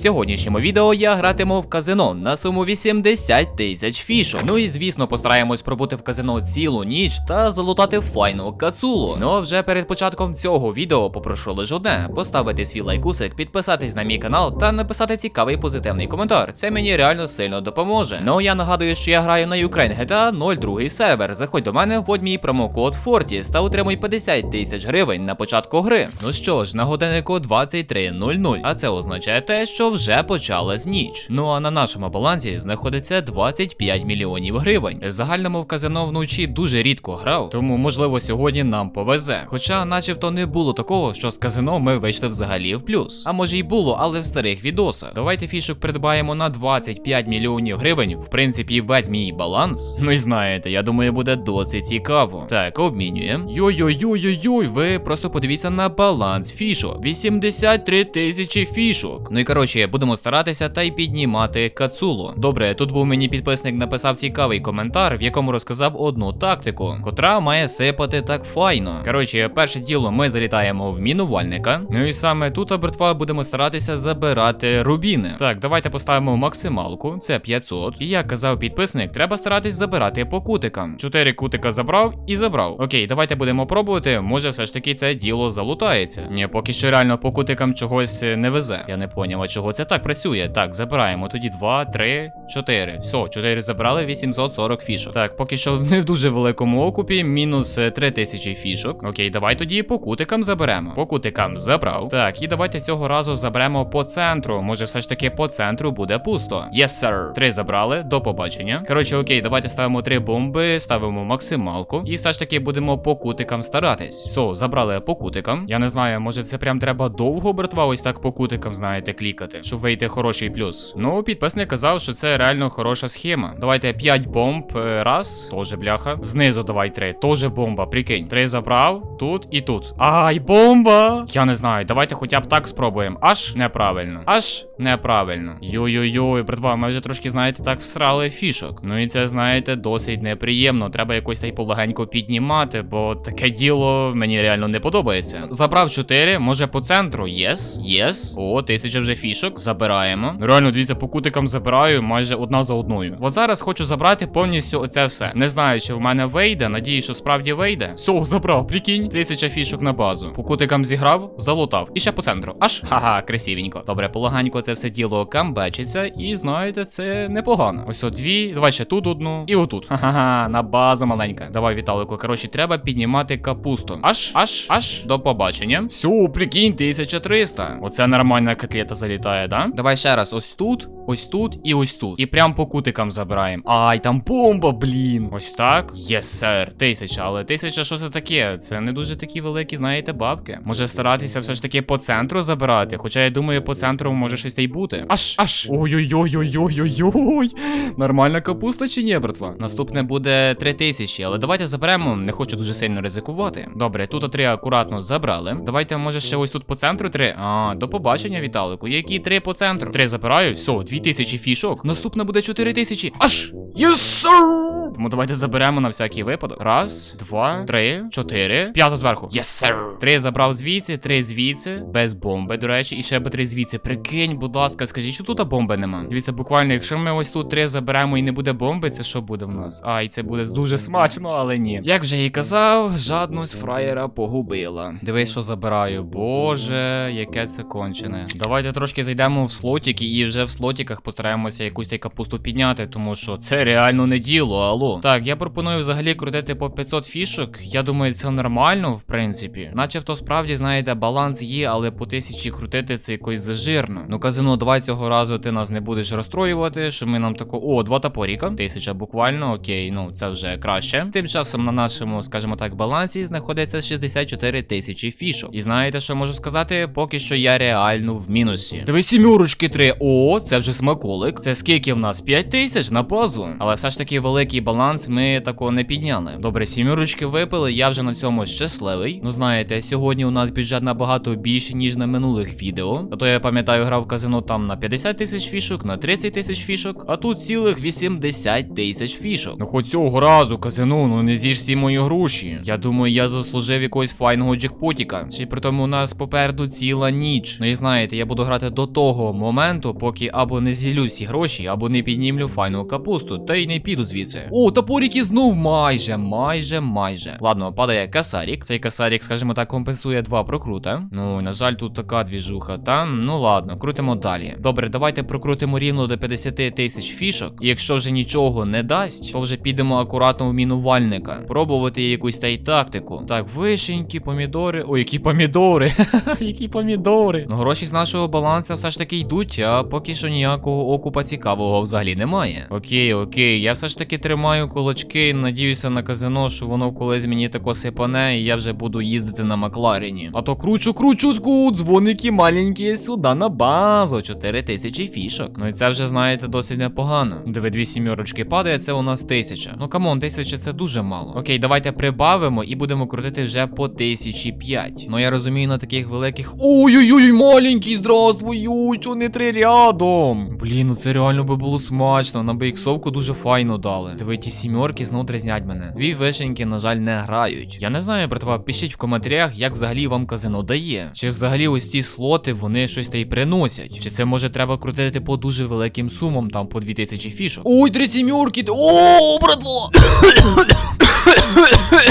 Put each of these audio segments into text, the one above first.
сьогоднішньому відео я гратиму в казино на суму 80 тисяч фішок. Ну і звісно, постараємось пробути в казино цілу ніч та залутати файну кацулу. Ну а вже перед початком цього відео попрошу лише одне: поставити свій лайкусик, підписатись на мій канал та написати цікавий позитивний коментар. Це мені реально сильно допоможе. Ну я нагадую, що я граю на Ukraine GTA 02 сервер. Заходь до мене, вводь мій промокод Fortis та отримуй 50 тисяч гривень на початку гри. Ну що ж, на годиннику 23.00, а це означає те, що вже почалась ніч. Ну а на нашому балансі знаходиться 25 мільйонів гривень. Загальному в казино вночі дуже рідко грав, тому можливо сьогодні нам повезе. Хоча, начебто, не було такого, що з казино ми вийшли взагалі в плюс. А може й було, але в старих відосах. Давайте фішок придбаємо на 25 мільйонів гривень. В принципі, весь мій баланс. Ну і знаєте, я думаю, буде досить цікаво. Так, обмінюємо. Йой-йой-йой-йой, ви просто подивіться на баланс фішок. 83 тисячі фішок. Ну і коротше, будемо старатися та й піднімати кацулу. Добре, тут був мені підписник написав цікавий коментар, в якому розказав одну тактику, котра має сипати так файно. Коротше, перше діло, ми залітаємо в мінувальника. Ну і саме тут, обертва, будемо старатися забирати рубіни. Так, давайте поставимо максималку, це 500. І як казав підписник, треба старатись забирати по кутикам. Чотири кутика забрав і забрав. Окей, давайте будемо пробувати. Може, все ж таки це діло залутається. Ні, поки що реально по кутикам чогось е, не везе. Я не поняв, а чого це так працює. Так, забираємо. Тоді 2, 3, 4. Все, 4 забрали, 840 фішок. Так, поки що не в дуже великому окупі, мінус е, 3000 фішок. Окей, давай тоді по кутикам заберемо. По кутикам забрав. Так, і давайте цього разу заберемо по центру. Може, все ж таки по центру буде пусто. Yes, sir. Три забрали, до побачення. Коротше, окей, давайте ставимо три бомби, ставимо максималку. І все ж таки будемо по кутикам старатись. Все, забрали по кутикам. Я не знаю, може це прям треба довго, братва, ось так по кутикам, знаєте, клікати, щоб вийти хороший плюс. Ну, підписник казав, що це реально хороша схема. Давайте 5 бомб. е, Раз, тоже бляха. Знизу давай 3. Тоже бомба, прикинь. Три забрав, тут і тут. Ай, бомба! Я не знаю, давайте хоча б так спробуємо. Аж неправильно. Аж неправильно. Йой-йой-йой, братва, ми вже трошки, знаєте, так всрали фішок. Ну і це, знаєте, досить неприємно. Треба якось та й полегенько піднімати, бо таке діло мені реально не подобається. Забрав 4, може по центру. Єс, єс. О, тисяча вже фішок. Забираємо. Реально, дивіться, по кутикам забираю майже одна за одною. От зараз хочу забрати повністю оце все. Не знаю, чи в мене вийде. Надію, що справді вийде. Все, забрав, прикинь. Тисяча фішок на базу. По кутикам зіграв, залутав. І ще по центру. Аж ха-ха, красивенько. Добре, полаганько це все діло камбечиться. І знаєте, це непогано. Ось от дві. Давай ще тут одну. І отут. Ха-ха, на база маленька. Давай, Віталику. Коротше, треба піднімати капусту. Аж, аж, аж до побачення. Все, прикинь, 1300. Оце нормальна котлета залітає, да? Давай ще раз. Ось тут, ось тут і ось тут. І прям по кутикам забираємо. Ай, там бомба, блін. Ось так. Єс, сер. Тисяча, але тисяча, що це таке? Це не дуже такі великі, знаєте, бабки. Може старатися все ж таки по центру забирати. Хоча я думаю, по центру може щось та й бути. Аж, аж. Ой-ой-ой-ой-ой-ой-ой. Нормальна капуста чи ні, братва? Наступне буде 3000, але давайте заберемо. Не хочу дуже сильно ризикувати. Добре, тут три акуратно забрали. Давайте, може, ще ось тут по центру три. А, до побачення, Віталику. Які три по центру? Три забираю. Все, 2000 фішок. Наступна буде 4000. Аж! Yes, sir! Тому давайте заберемо на всякий випадок. Раз, два, три, чотири. П'ята зверху. Yes, sir! Три забрав звідси, три звідси. Без бомби, до речі, і ще би три звідси. Прикинь, будь ласка, скажіть, що тут бомби нема. Дивіться, буквально, якщо ми ось тут три заберемо і не буде бомби, це що буде в нас? Ай, це буде дуже смачно, але ні. Як вже і казав, жадність фраєра погубила. Дивись, що забираю. Боже, яке це кончене. Давайте трошки зайдемо в слотики і вже в слотиках постараємося якусь капусту підняти, тому що це реально не діло, алло. Так, я пропоную взагалі крутити по 500 фішок. Я думаю, це нормально, в принципі. Начебто, справді, знаєте, баланс є, але по тисячі крутити це якось зажирно. Ну, казино, давай цього разу ти нас не будеш розстроювати, що ми нам тако. О, два топоріка. Тисяча буквально, окей, ну це вже краще. Тим часом на нашому, скажімо так, балансі знаходиться 64 тисячі фішок. І знаєте, що можу сказати? Поки що я реально в мінусі. Диви сімерочки три. О, це вже смаколик. Це скільки в нас? 5 тисяч на базу. Але все ж таки великий баланс ми такого не підняли. Добре, сімірочки випили, я вже на цьому щасливий. Ну знаєте, сьогодні у нас бюджет набагато більший, ніж на минулих відео. А то я пам'ятаю, грав в казино там на 50 тисяч фішок, на 30 тисяч фішок, а тут цілих 80 тисяч фішок. Ну хоч цього разу казино, ну не з'їж всі мої гроші. Я думаю, я заслужив якогось файного джекпотіка. Ще при тому у нас попереду ціла ніч. Ну і знаєте, я буду грати до того моменту, поки або не зілю всі гроші, або не піднімлю файну капусту, та й не піду звідси. О, топорик ізнув майже, майже, майже. Ладно, падає касарік. Цей касарік, скажімо так, компенсує два прокрута. Ну, на жаль, тут така двіжуха. Там, ну ладно, крутимо далі. Добре, давайте прокрутимо рівно до 50 тисяч фішок. І якщо вже нічого не дасть, то вже підемо акуратно в мінувальника. Пробувати якусь та й тактику. Так, вишеньки, помідори. Ой, які помідори. які помідори. Ну, гроші з нашого балансу все ж таки йдуть, а поки що ніякого окупа цікавого взагалі немає. Окей, окей, я все ж таки тримаю кулачки, надіюся на казино, що воно колись мені тако сипане, і я вже буду їздити на Макларені. А то кручу, кручу, скут, дзвоники маленькі сюди на базу. 4 тисячі фішок. Ну і це вже знаєте досить непогано. Диви, дві сімірочки падає, це у нас тисяча. Ну камон, тисяча це дуже мало. Окей, давайте прибавимо і будемо крутити вже по тисячі п'ять. Ну я розумію на таких великих. Ой-ой-ой, маленький, здравствуй, чо не три рядом. Блін, ну це реально би було смачно. На іксовку дуже файно дали. Диви, ті сімерки знов дразнять мене. Дві вишеньки, на жаль, не грають. Я не знаю, братва, пишіть в коментарях, як взагалі вам казино дає. Чи взагалі ось ці слоти вони щось та й приносять? Чи це може треба крутити по дуже великим сумам, там по 2000 фішок? Ой, три сімерки! О, братва!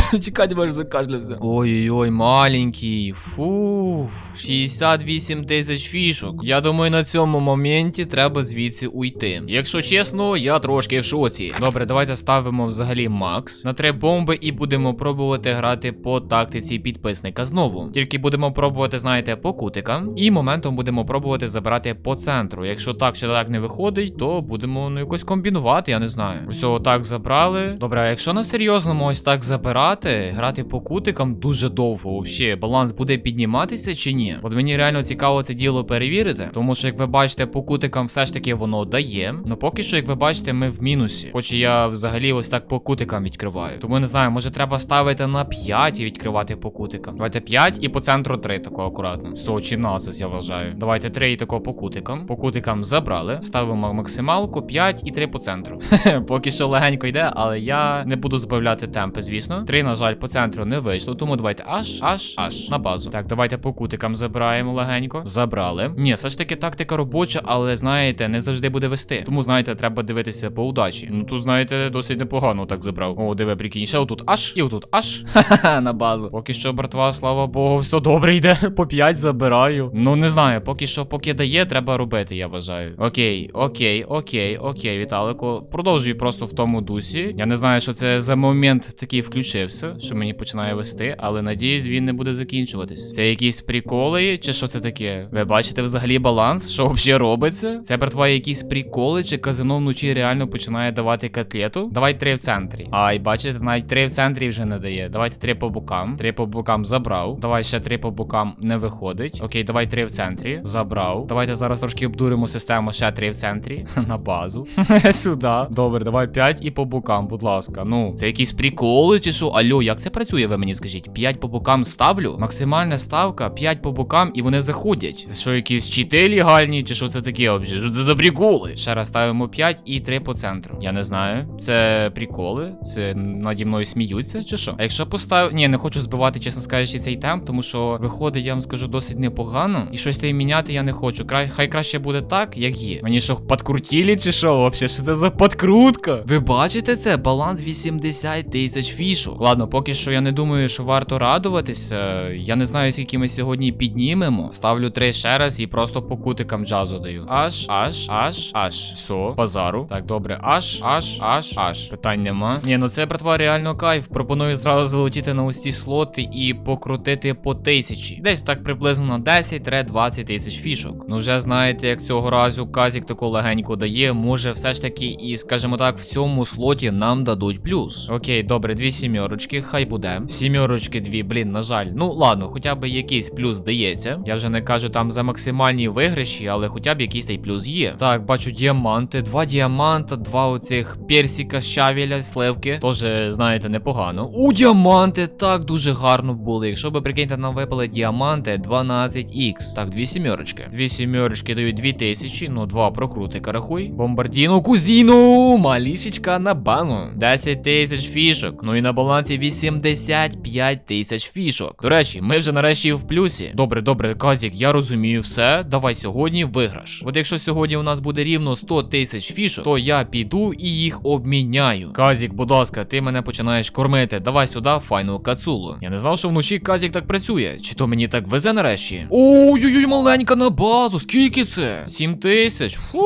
Чекай, може закашлявся. Ой-ой-ой, маленький. Фу. 68 тисяч фішок. Я думаю, на цьому моменті треба звідси уйти. Якщо чесно, я трошки в шоці. Добре, давайте ставимо взагалі макс на три бомби і будемо пробувати грати по тактиці підписника знову. Тільки будемо пробувати, знаєте, по кутикам. І моментом будемо пробувати забирати по центру. Якщо так чи так не виходить, то будемо ну якось комбінувати, я не знаю. Усього так забрали. Добре, а якщо на серйозному ось так забирати, грати по кутикам дуже довго. Взагалі, баланс буде підніматися чи ні? От мені реально цікаво це діло перевірити. Тому що, як ви бачите, по кутикам все ж таки воно дає. Ну поки що, як ви бачите, ми в мінусі. Хоч я взагалі ось так по кутикам відкриваю. Тому не знаю, може треба ставити на 5 і відкривати по кутикам. Давайте 5 і по центру 3 тако акуратно. Сочі насис, я вважаю. Давайте 3 і тако по кутикам. По кутикам забрали. Ставимо максималку 5 і 3 по центру. Поки що легенько йде, але я не буду збавляти темпи, звісно. 3, на жаль, по центру не вийшло. Тому давайте аж, аж, аж на базу. Так, давайте по кутикам забираємо легенько. Забрали. Ні, все ж таки тактика робоча, але знаєте, не завжди буде вести. Тому, знаєте, треба дивитися по удачі. Ну тут, знаєте, досить непогано так забрав. О, диви, прикинь, ще отут аж і отут аж. Ха-ха, на базу. Поки що, братва, слава Богу, все добре йде. По 5 забираю. Ну не знаю, поки що, поки дає, треба робити, я вважаю. Окей, окей, окей, окей, Віталику. Продовжуй просто в тому дусі. Я не знаю, що це за момент такий включився, що мені починає вести, але надіюсь, він не буде закінчуватись. Це якісь приколи, чи що це таке? Ви бачите взагалі баланс? Що взагалі робиться? Це братва якісь приколи, чи казино вночі реально починає давати котлету? Давай три в центрі. Ай, бачите, навіть три в центрі вже не дає. Давайте три по бокам. Три по бокам забрав. Давай ще три по бокам не виходить. Окей, давай три в центрі. Забрав. Давайте зараз трошки обдуримо систему. Ще три в центрі. На базу. Сюди. Добре, давай п'ять і по бокам, будь ласка. Ну, це якісь приколи чи що? Алло, як це працює, ви мені скажіть? 5 по бокам ставлю. Максимальна ставка 5 по бокам і вони заходять. Це що, якісь чити легальні, чи що це таке взагалі? Що це за приколи? Ще раз ставимо 5 і 3 по центру. Я не знаю. Це приколи. Це наді мною сміються, чи що? А якщо поставив. Ні, не хочу збивати, чесно скажучи, цей темп, тому що виходить, я вам скажу, досить непогано. І щось там міняти я не хочу. Край, хай краще буде так, як є. Мені що, подкрутілі чи що? Вообще, що це за подкрутка? Ви бачите це? Баланс 80 тисяч фішок. Ладно, поки що я не думаю, що варто радуватися. Я не знаю, скільки ми сьогодні піднімемо. Ставлю 3 ще раз і просто по кутикам джазу даю. Аж, аж, аж, аж. Все, базару. Так, добре, аж, аж, аж, аж. Питань нема. Ні, ну це братва реально кайф. Пропоную зразу залетіти на ці слоти і покрутити по тисячі. Десь так приблизно на 10-20 тисяч фішок. Ну вже знаєте, як цього разу казік таку легенько дає. Може, все ж таки, і скажімо так, в цьому слоті нам дадуть плюс. Окей, добре, дві сімерочки, хай буде. Сімерочки дві, блін, на жаль. Ну ладно, хоча б якийсь плюс дається. Я вже не кажу там за максимальні виграші, але хоча б якийсь той плюс є. Так, бачу діаманти, два діаманта, два оцих персика щавеля, сливки. Тоже, знаєте, непогано. У діаманти так дуже гарно були. Якщо ви прикиньте, нам випали діаманти 12х. Так, дві сімерочки. Дві сімерочки дають 2000, ну два прокрутика рахуй. Бомбардіно, кузіну, малішечка на базу. 10 тисяч фішок. Ну і на балансі 85 тисяч фішок. До речі, ми вже нарешті в плюсі. Добре, добре, Казік, я розумію все. Давай сьогодні виграш. От якщо сьогодні у нас буде рівно 100 тисяч фішок, то я піду і їх обміняю. Казік, будь ласка, ти мене починаєш кормити. Давай сюди файну кацулу. Я не знав, що вночі Казік так працює. Чи то мені так везе нарешті? Ой-ой-ой, маленька на базу. Скільки це? Сім тисяч. Фу,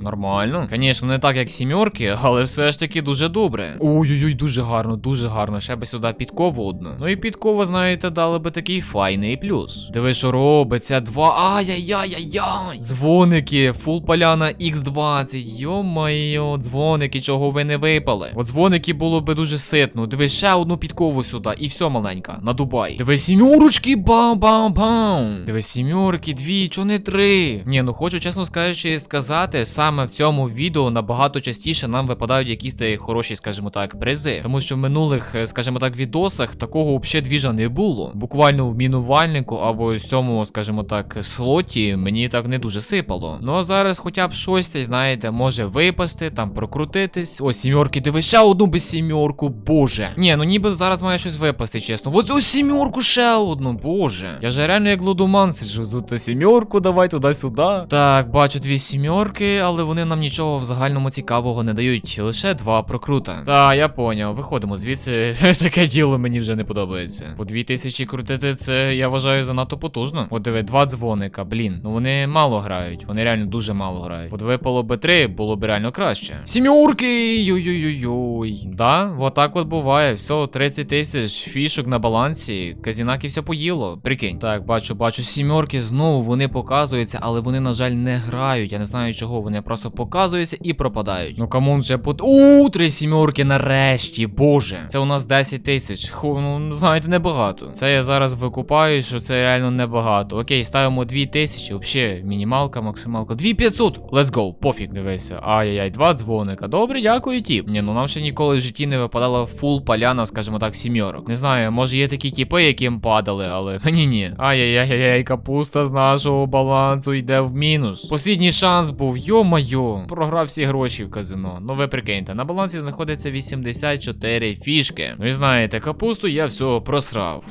нормально. Звісно, не так, як сімерки, але все ж таки дуже добре. Ой-ой-ой, дуже гарно, дуже гарно. Ще би сюди підкову одну. Ну і підкова, знаєте, дали би такий файний плюс. Диви, що робиться. Два. Ай-яй-яй-яй-яй. Дзвоники, фул поляна X20. Йо-майо, дзвоники, чого ви не випали. От дзвоники було би дуже ситно. Диви, ще одну підкову сюди. І все, маленька, на Дубай. Диви, сімерочки, бам-бам-бам. Диви, сімерки, дві, чо не три. Ні, ну хочу, чесно скажучи, сказати, саме в цьому відео набагато частіше нам випадають якісь хороші, скажімо так, призи. Тому що в минулих, е, скажімо так, відосах такого взагалі двіжа не було. Буквально в мінувальнику або ось цьому, скажімо так, слоті мені так не дуже сипало. Ну а зараз хоча б щось, знаєте, може випасти, там прокрутитись. Ось сімерки, диви, ще одну без сімерку, боже. Ні, ну ніби зараз має щось випасти, чесно. Ось ось сімерку ще одну, боже. Я вже реально як лудоман сиджу. Тут сімерку, давай туди-сюди. Так, бачу дві сімерки, але вони нам нічого в загальному цікавого не дають. Лише два прокрута. Та, я поняв. Виходимо звідси. Таке діло мені вже не подобається. По дві тисячі крутити це я вважаю занадто потужно. От диви, два дзвоника, блін. Ну вони мало грають. Вони реально дуже мало грають. От випало би три, було б реально краще. Сімерки! Йой-йой-йой. Да, отак от буває. Все, 30 тисяч фішок на балансі. Казінаки все поїло. Прикинь. Так, бачу, бачу, сімерки знову вони показуються, але вони, на жаль, не грають. Я не знаю чого. Вони просто показуються і пропадають. Ну камон, вже по. У, три сімерки нарешті, боже. Це у нас 10 тисяч. Ху, ну знаєте, небагато. Це я зараз викупаю, що це реально небагато. Окей, ставимо 2 тисячі. Взагалі, мінімалка, максималка. 2500. Let's go, пофіг, дивися. Ай-яй-яй, два дзвоника. Добре, дякую, тіп. Ні, ну нам ще ніколи в житті не випадала фул поляна, скажімо так, сімерок. Не знаю, може є такі тіпи, яким падали, але мені ні. Ай-яй-яй-яй, капуста з нашого балансу йде в мінус. Послідній шанс був, йо-майо. Програв всі гроші в казино. Ну ви прикиньте, на балансі знаходиться 84 фішки. Ну і знаєте, капусту я всього просрав.